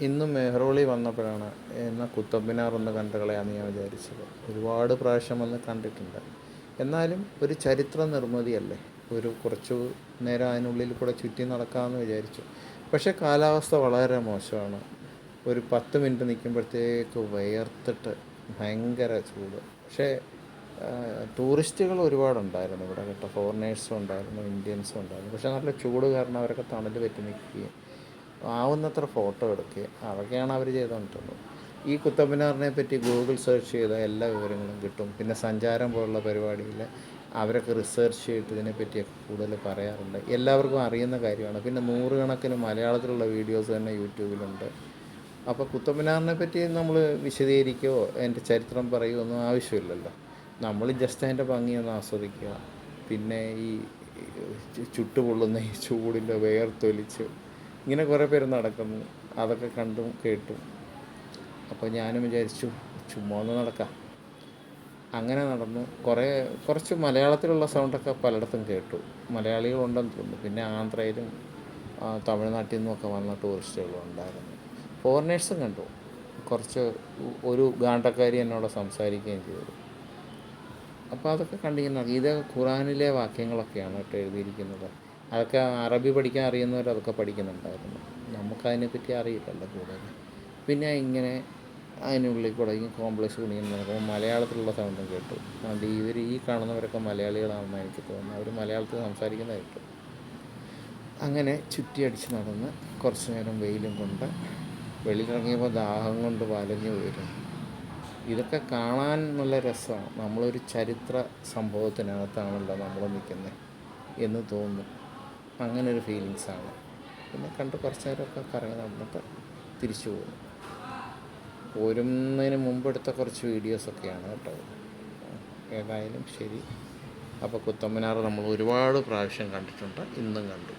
ഇന്ന് മെഹ്റോളി വന്നപ്പോഴാണ് എന്ന കുത്തബ്മിനാർ ഒന്ന് കണ്ട് ഞാൻ വിചാരിച്ചത്. ഒരുപാട് പ്രാവശ്യം വന്ന് കണ്ടിട്ടുണ്ട്. എന്നാലും ഒരു ചരിത്ര നിർമ്മിതിയല്ലേ? ഒരു കുറച്ച് നേരം അതിനുള്ളിൽ കൂടെ ചുറ്റി നടക്കാമെന്ന് വിചാരിച്ചു. പക്ഷേ കാലാവസ്ഥ വളരെ മോശമാണ്. ഒരു പത്ത് മിനിറ്റ് നിൽക്കുമ്പോഴത്തേക്ക് വിയർത്തിട്ട് ഭയങ്കര ചൂട്. പക്ഷേ ടൂറിസ്റ്റുകൾ ഒരുപാടുണ്ടായിരുന്നു ഇവിടെ കേട്ടോ. ഫോറിനേഴ്സും ഉണ്ടായിരുന്നു ഇന്ത്യൻസും ഉണ്ടായിരുന്നു. പക്ഷേ നല്ല ചൂട് കാരണം അവരൊക്കെ തണൽ പറ്റി നിൽക്കുകയും ആവുന്നത്ര ഫോട്ടോ എടുക്കുക. അതൊക്കെയാണ് അവർ ചെയ്തുകൊണ്ടിരുന്നത്. ഈ കുത്തബ്മിനാറിനെ പറ്റി ഗൂഗിൾ സെർച്ച് ചെയ്താൽ എല്ലാ വിവരങ്ങളും കിട്ടും. പിന്നെ സഞ്ചാരം പോലുള്ള പരിപാടിയിൽ അവരൊക്കെ റിസർച്ച് ചെയ്തിട്ട് ഇതിനെപ്പറ്റിയൊക്കെ കൂടുതൽ പറയാറുണ്ട്. എല്ലാവർക്കും അറിയുന്ന കാര്യമാണ്. പിന്നെ നൂറുകണക്കിന് മലയാളത്തിലുള്ള വീഡിയോസ് തന്നെ യൂട്യൂബിലുണ്ട്. അപ്പോൾ കുത്തബ്മിനാറിനെ പറ്റി നമ്മൾ വിശദീകരിക്കുകയോ അതിന്റെ ചരിത്രം പറയുകയോ ഒന്നും ആവശ്യമില്ലല്ലോ. നമ്മൾ ജസ്റ്റ് അതിന്റെ ഭംഗിയൊന്ന് ആസ്വദിക്കുക. പിന്നെ ഈ ചുട്ടുപൊള്ളുന്ന ഈ ചൂടിന്റെ വേർത്തൊലിച്ച് ഇങ്ങനെ കുറേ പേര് നടക്കുന്നു. അതൊക്കെ കണ്ടും കേട്ടും. അപ്പോൾ ഞാനും വിചാരിച്ചു ചുമ്മാ ഒന്ന് നടക്കാം. അങ്ങനെ നടന്നു. കുറേ കുറച്ച് മലയാളത്തിലുള്ള സൗണ്ടൊക്കെ പലയിടത്തും കേട്ടു. മലയാളികളുണ്ടെന്ന് തോന്നുന്നു. പിന്നെ ആന്ധ്രയിലും തമിഴ്നാട്ടിൽ നിന്നുമൊക്കെ വന്ന ടൂറിസ്റ്റുകളും ഉണ്ടായിരുന്നു. ഫോറിനേഴ്സും കണ്ടു. കുറച്ച് ഒരു ഗാണ്ടക്കാരി എന്നോട് സംസാരിക്കുകയും ചെയ്തു. അപ്പോൾ അതൊക്കെ കണ്ടിങ്ങനെ ഇത് ഖുറാനിലെ വാക്യങ്ങളൊക്കെയാണ് കേട്ടോ എഴുതിയിരിക്കുന്നത്. അതൊക്കെ അറബി പഠിക്കാൻ അറിയുന്നവർ അതൊക്കെ പഠിക്കുന്നുണ്ടായിരുന്നു. നമുക്കതിനെപ്പറ്റി അറിയില്ലല്ലോ കൂടുതൽ പിന്നെ ഇങ്ങനെ അതിനുള്ളിൽ കൂടെ ഈ കോംപ്ലക്സ് കുണിങ്ങനെ നടക്കുമ്പോൾ മലയാളത്തിലുള്ള സൗണ്ടും കേട്ടു. അതുകൊണ്ട് ഇവർ ഈ കാണുന്നവരൊക്കെ മലയാളികളാണെന്ന് എനിക്ക് തോന്നുന്നു അവർ മലയാളത്തിൽ സംസാരിക്കുന്ന കേട്ടു. അങ്ങനെ ചുറ്റിയടിച്ച് നടന്ന് കുറച്ച് നേരം വെയിലും കൊണ്ട് വെളിയിലിറങ്ങിയപ്പോൾ ദാഹം കൊണ്ട് വലഞ്ഞു വരും ഇതൊക്കെ കാണാൻ നല്ല രസമാണ്. നമ്മളൊരു ചരിത്ര സംഭവത്തിനകത്താണല്ലോ നമ്മൾ നിൽക്കുന്നത് എന്ന് തോന്നും അങ്ങനെ ഒരു ഫീലിങ്സാണ്. പിന്നെ കണ്ട് കുറച്ച് നേരമൊക്കെ കറങ്ങി നടന്നിട്ട് തിരിച്ചു പോകും പോരുന്നതിന് മുമ്പെടുത്ത കുറച്ച് വീഡിയോസൊക്കെയാണ് കേട്ടോ. ഏതായാലും ശരി. അപ്പോൾ കുത്തമ്മനാർ നമ്മൾ ഒരുപാട് പ്രാവശ്യം കണ്ടിട്ടുണ്ട്. ഇന്നും കണ്ടു.